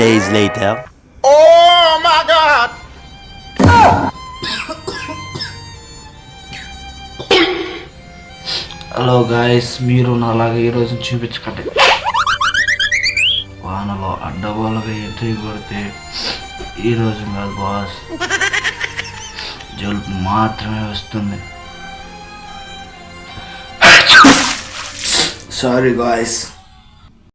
days later. Hello guys మీరు నాలాగా ఈ రోజు చూపించకండి. వానలో అడ్డగోలుగా ఎంట్రీ కొడితే ఈ రోజు కాదు బాస్ జలుపు మాత్రమే వస్తుంది. Sorry guys